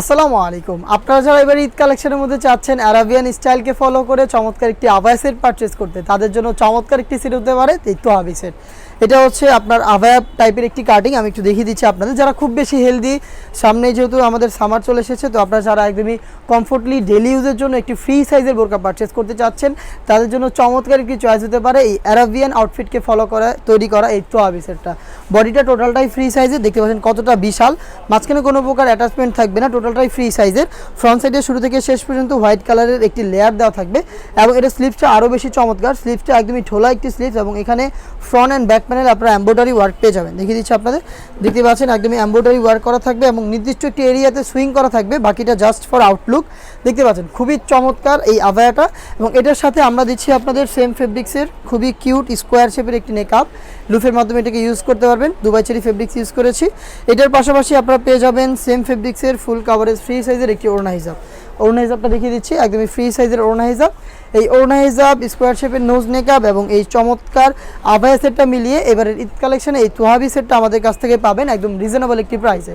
আসসালামু আলাইকুম। আপনারা যারা এবার ঈদ কালেকশনের মধ্যে চাচ্ছেন অ্যারাবিয়ান স্টাইলকে ফলো করে চমৎকার একটি আভায়া সেট পারচেস করতে, তাদের জন্য চমৎকার একটি সেট হতে পারে এই তো হাবি সেট এটা হচ্ছে আপনার আভায়া টাইপের একটি কাটিং আমি একটু দেখিয়ে দিচ্ছি আপনাদের। যারা খুব বেশি হেলদি সামনে যেহেতু আমাদের সামার চলে এসেছে, তো আপনারা যারা একদমই কমফোর্টলি ডেলি ইউজের জন্য একটি ফ্রি সাইজের বোরকা পারচেস করতে চাচ্ছেন, তাদের জন্য চমৎকার একটি চয়েস হতে পারে এই অ্যারাবিয়ান আউটফিটকে ফলো করা, তৈরি করা এই তো হাবি সেটটা বডিটা টোটালটাই ফ্রি সাইজের দেখতে পাচ্ছেন কতটা বিশাল। মাঝখানে কোনো প্রকার অ্যাটাচমেন্ট থাকবে না টোটালটাই ফ্রি সাইজের ফ্রন্ট সাইডে শুরু থেকে শেষ পর্যন্ত হোয়াইট কালারের একটি লেয়ার দেওয়া থাকবে এবং এটা স্লিপসটা আরও বেশি চমৎকার। স্লিপসটা একদমই ঠোলা একটি স্লিপস এবং এখানে ফ্রন্ট অ্যান্ড ব্যাক প্যানেল আপনারা এম্ব্রয়ডারি ওয়ার্ক পেয়ে যাবেন। দেখিয়ে দিচ্ছি আপনাদের। দেখতে পাচ্ছেন একদমই এম্ব্রয়ডারি ওয়ার্ক করা থাকবে এবং নির্দিষ্ট একটি এরিয়াতে সুইং করা থাকবে, বাকিটা জাস্ট ফর আউটলুক দেখতে পাচ্ছেন, খুবই চমৎকার এই আভায়াটা এবং এটার সাথে আমরা দিচ্ছি আপনাদের সেম ফেব্রিক্সের খুবই কিউট স্কোয়ার শেপের একটি নেকআপ লুফের মাধ্যমে এটাকে ইউজ করতে পারবেন। দুবাই চেরি ফেব্রিক্স ইউজ করেছি। এটার পাশাপাশি আপনারা পেয়ে যাবেন সেম ফেব্রিক্সের ফুল কাভারেজ ফ্রি সাইজের একটি ওড়না হিসাব। ওড়না হিসাবটা দেখিয়ে দিচ্ছি, একদমই ফ্রি সাইজের ওড়না হিসাব। এই ওড়না হিসাব স্কোয়ার শেপের নোজ নেকআপ এবং এই চমৎকার আভায়া সেটটা মিলিয়ে এবারের ঈদ কালেকশনে এই তোহাবি সেটটা আমাদের কাছ থেকে পাবেন একদম রিজনেবল একটি প্রাইসে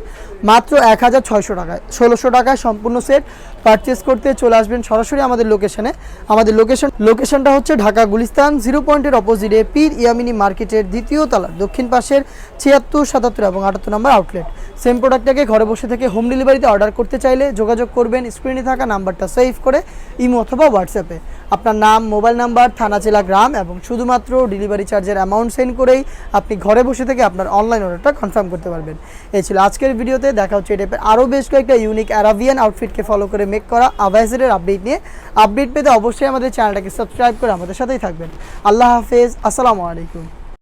মাত্র এক হাজার ছয়শো টাকায়, ষোলোশো টাকায় সম্পূর্ণ সেট পারচেস করতে চলে আসবেন সরাসরি আমাদের লোকেশনে আমাদের লোকেশন লোকেশনটা হচ্ছে ঢাকা গুলিস্তান জিরো পয়েন্টের অপোজিটে পীর ইয়ামিনী মার্কেটের দ্বিতীয় তলার দক্ষিণ পাশের ছিয়াত্তর, সাতাত্তর এবং আটাত্তর নম্বর আউটলেট সেম প্রোডাক্টটাকে ঘরে বসে থেকে হোম ডেলিভারিতে অর্ডার করতে চাইলে যোগাযোগ করবেন স্ক্রিনে থাকা নাম্বারটা সেভ করে, ইমো অথবা হোয়াটসঅ্যাপে আপনার নাম, মোবাইল নাম্বার, থানা, জেলা, গ্রাম এবং শুধুমাত্র ডেলিভারি চার্জের অ্যামাউন্ট সেন্ড করেই আপনি ঘরে বসে থেকে আপনার অনলাইন অর্ডারটা কনফার্ম করতে পারবেন। এই ছিল আজকের ভিডিওতে, দেখা হচ্ছে টাইপের আরও বেশ কয়েকটা ইউনিক অ্যারাবিয়ান আউটফিটকে ফলো করে মেক করা আভাইজারের আপডেট নিয়ে। আপডেট পেতে অবশ্যই আমাদের চ্যানেলটাকে সাবস্ক্রাইব করে আমাদের সাথেই থাকবেন। আল্লাহ হাফেজ, আসসালামু আলাইকুম।